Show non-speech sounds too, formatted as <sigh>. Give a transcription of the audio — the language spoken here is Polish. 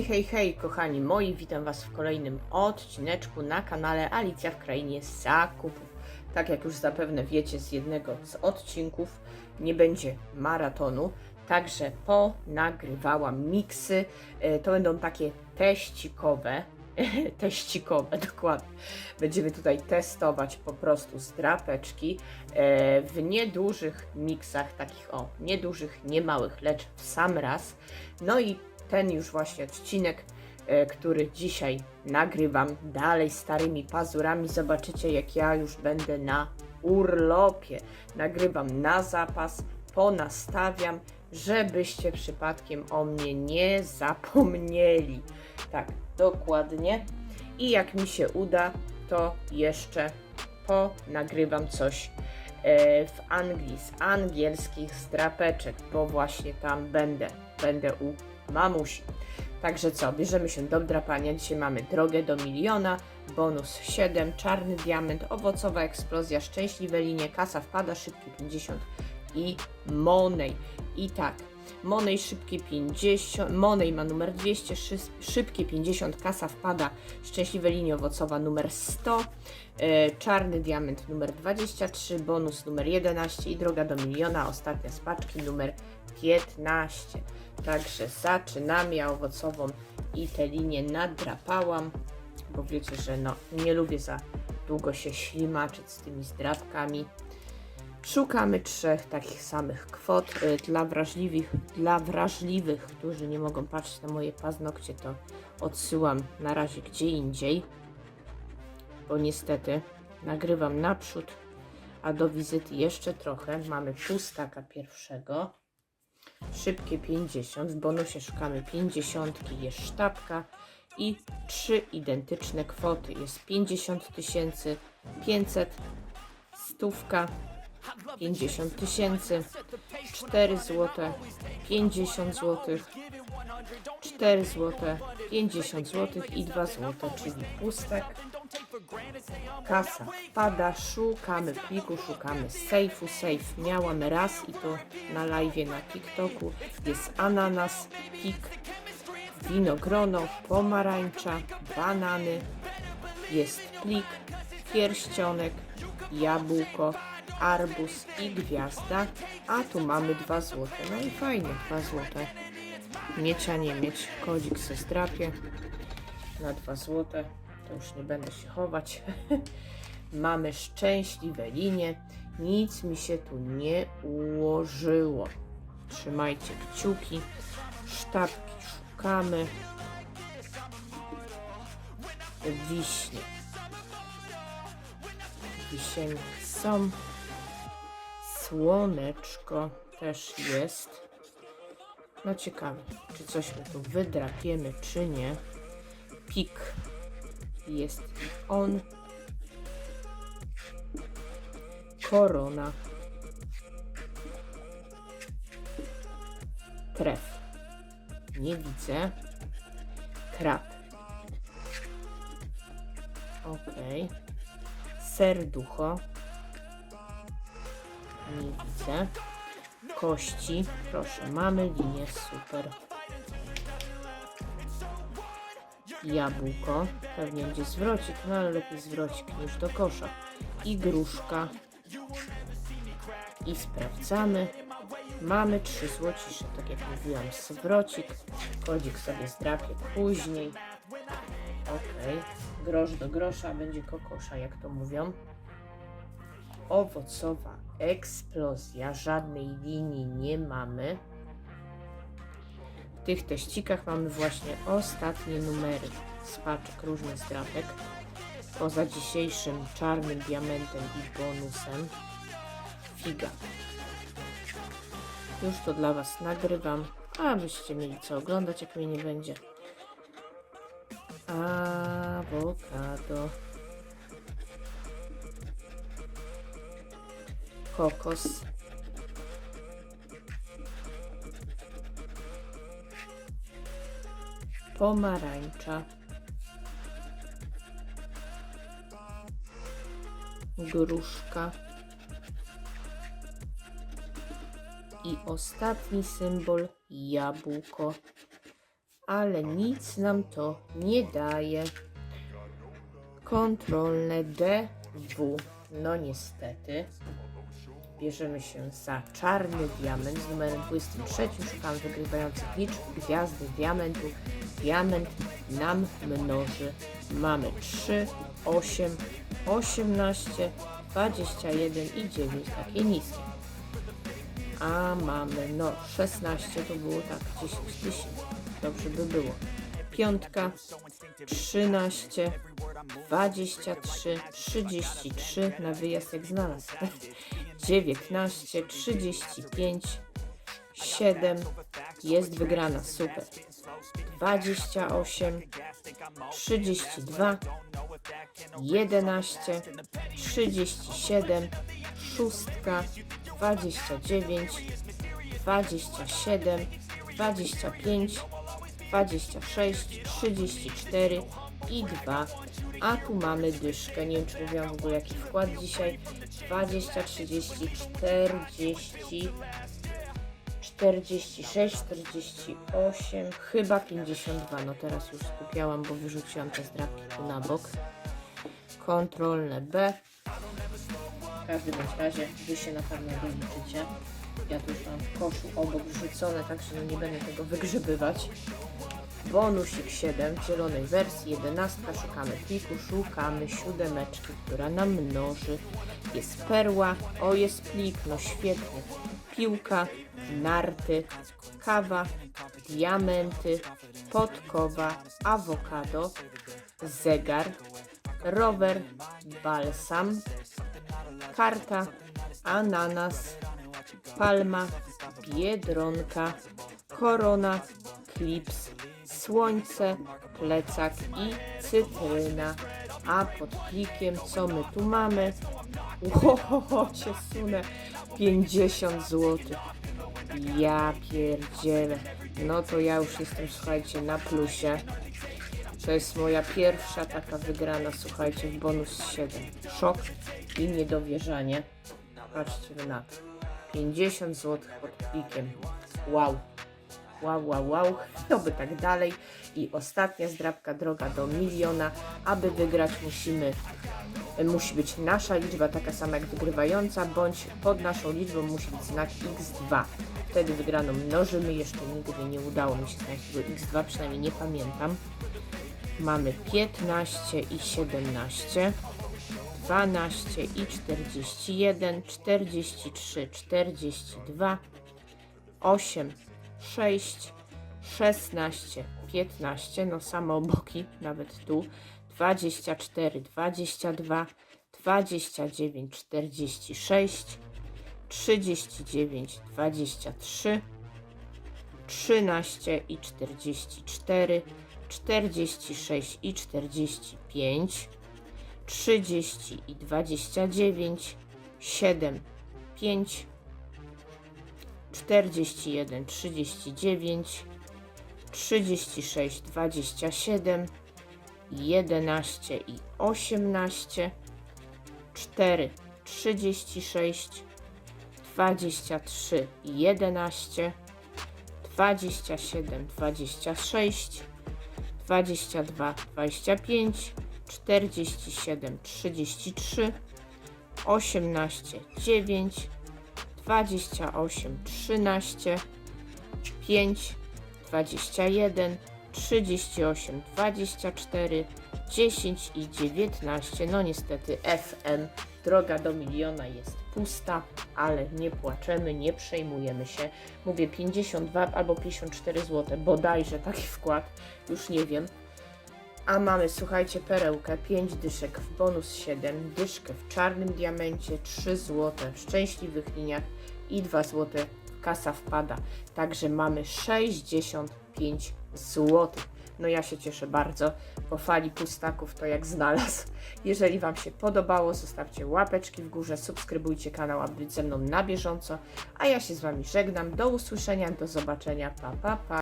Hej, hej, hej, kochani moi, witam Was w kolejnym odcineczku na kanale Alicja w Krainie Zakupów. Tak jak już zapewne wiecie z jednego z odcinków, nie będzie maratonu, także ponagrywałam miksy. E, To będą takie teścikowe, <laughs> teścikowe, dokładnie. Będziemy tutaj testować po prostu zdrapeczki e, w niedużych miksach, takich o, niedużych, nie małych, lecz w sam raz. No i ten już właśnie odcinek, e, który dzisiaj nagrywam dalej starymi pazurami. Zobaczycie, jak ja już będę na urlopie. Nagrywam na zapas, ponastawiam, żebyście przypadkiem o mnie nie zapomnieli. Tak, dokładnie. I jak mi się uda, to jeszcze ponagrywam coś e, w Anglii z angielskich strapeczek, bo właśnie tam będę. Będę u mamusi. Także co, bierzemy się do drapania. Dzisiaj mamy drogę do miliona, bonus 7, czarny diament, owocowa eksplozja, szczęśliwe linie, kasa wpada, szybki 50 i Monej. I tak, Monej szybkie 50, Monej ma numer 200, szy, szybkie 50, kasa wpada, szczęśliwe linie owocowa numer 100, e, czarny diament numer 23, bonus numer 11 i droga do miliona, ostatnia z paczki numer 15. Także zaczynam, ja owocową i te linie nadrapałam, bo wiecie, że no nie lubię za długo się ślimaczyć z tymi zdrapkami. Szukamy trzech takich samych kwot. Y, Dla wrażliwych, dla wrażliwych, którzy nie mogą patrzeć na moje paznokcie, to odsyłam na razie gdzie indziej, bo niestety nagrywam naprzód, a do wizyty jeszcze trochę. Mamy pustaka pierwszego, szybkie 50, w bonusie szukamy 50, jest sztabka i trzy identyczne kwoty. Jest 50 tysięcy, 500, stówka, 50 tysięcy, 4 złote, 50 złotych, 4 złote, 50 złotych i 2 złote, czyli pustek. Kasa wpada, szukamy pliku, szukamy sejfu. Sejf miałam raz i to na live na TikToku. Jest ananas, pik, winogrono, pomarańcza, banany, jest plik, pierścionek, jabłko, arbuz i gwiazda, a tu mamy 2 złote. No i fajnie, 2 złote. Mieć, a nie mieć. Kodzik se zdrapię na 2 złote. To już nie będę się chować. <laughs> mamy szczęśliwe linie. Nic mi się tu nie ułożyło. Trzymajcie kciuki. Sztabki szukamy. Wiśnie. Wisienki są. Słoneczko też jest. No ciekawe, czy coś my tu wydrapiemy, czy nie. Pik jest on. Korona. Tref. Nie widzę. Krab. Okej. Serducho. Widzę. Kości. Proszę, mamy linię. Super. Jabłko. Pewnie będzie zwrocik, no ale lepiej zwrocik niż do kosza. I gruszka. I sprawdzamy. Mamy trzy złocisze, tak jak mówiłam, zwrocik. Kodzik sobie zdrapię później. Okej. Grosz do grosza będzie kokosza, jak to mówią. Owocowa eksplozja. Żadnej linii nie mamy. W tych teścikach mamy właśnie ostatnie numery z paczek różnych zdrapek. Poza dzisiejszym czarnym diamentem i bonusem. Figa. Już to dla Was nagrywam, abyście mieli co oglądać, jak mnie nie będzie. Awokado. Kokos. Pomarańcza. Gruszka. I ostatni symbol jabłko. ale nic nam to nie daje. Kontrolne DW. No niestety. Bierzemy się za czarny diament z numerem 23. Szukamy wygrywających liczb gwiazdy diamentu. Diament nam mnoży. Mamy 3, 8, 18, 21 i 9 takie niskie. A mamy, no 16 to było tak 10 tysięcy. Dobrze by było. Piątka, 13, 23, 33 na wyjazd jak znalazł. 19, 35, 7 jest wygrana, super. 28, 32, 11, 37, szóstka, 29, 27, 25, 26, 34 i 2. A tu mamy dyszkę. Nie wiem, czy mówiłam w ogóle jaki wkład dzisiaj. 20, 30, 40, 46, 48, chyba 52. No teraz już skupiałam, bo wyrzuciłam te zdrabki tu na bok. Kontrolne B. W każdym bądź razie wy się na pewno doliczycie. Ja tu już mam w koszu obok wrzucone, także no nie będę tego wygrzebywać. Bonusik 7 w zielonej wersji, 11. Szukamy pliku, szukamy siódemeczki, która nam mnoży. Jest perła, o jest plik, no świetnie. Piłka, narty, kawa, diamenty, podkowa, awokado, zegar, rower, balsam, karta, ananas, palma, biedronka, korona, klips, słońce, plecak i cytryna. A pod plikiem co my tu mamy? Ohoho, cię sunę. 50 zł. Ja pierdzielę. No to ja już jestem, słuchajcie, na plusie. To jest moja pierwsza taka wygrana, słuchajcie, w bonus 7. Szok i niedowierzanie. Patrzcie na to. 50 zł pod plikiem. Wow. Wow, wow, wow. No by tak dalej. I ostatnia zdrabka droga do miliona. Aby wygrać musimy, musi być nasza liczba taka sama jak wygrywająca, bądź pod naszą liczbą musi być znak x2. Wtedy wygraną mnożymy. Jeszcze nigdy nie udało mi się znaleźć tego x2, przynajmniej nie pamiętam. Mamy 15 i 17. 12 i 41, 43, 42, 8, 6, 16, 15, no same oboki, nawet tu, 24, 22, 29, 46, 39, 23, 13 i 44, 46 i 45, 30 i 29, 7, 5, 41, 39, 36, 27, 11 i 18, 4, 36, 23 i 11, 27, 26, 22, 25, 47, 33, 18, 9, 28, 13, 5, 21, 38, 24, 10 i 19. No niestety FM, droga do miliona jest pusta, ale nie płaczemy, nie przejmujemy się. Mówię 52 albo 54 zł, bodajże taki wkład, już nie wiem. A mamy, słuchajcie, perełkę, 5 dyszek w bonus 7, dyszkę w czarnym diamencie, 3 złote w szczęśliwych liniach i 2 złote kasa wpada. Także mamy 65 złotych. No ja się cieszę bardzo. Po fali pustaków to jak znalazł. Jeżeli Wam się podobało, zostawcie łapeczki w górze, subskrybujcie kanał, aby być ze mną na bieżąco. A ja się z Wami żegnam. Do usłyszenia, do zobaczenia. Pa, pa, pa.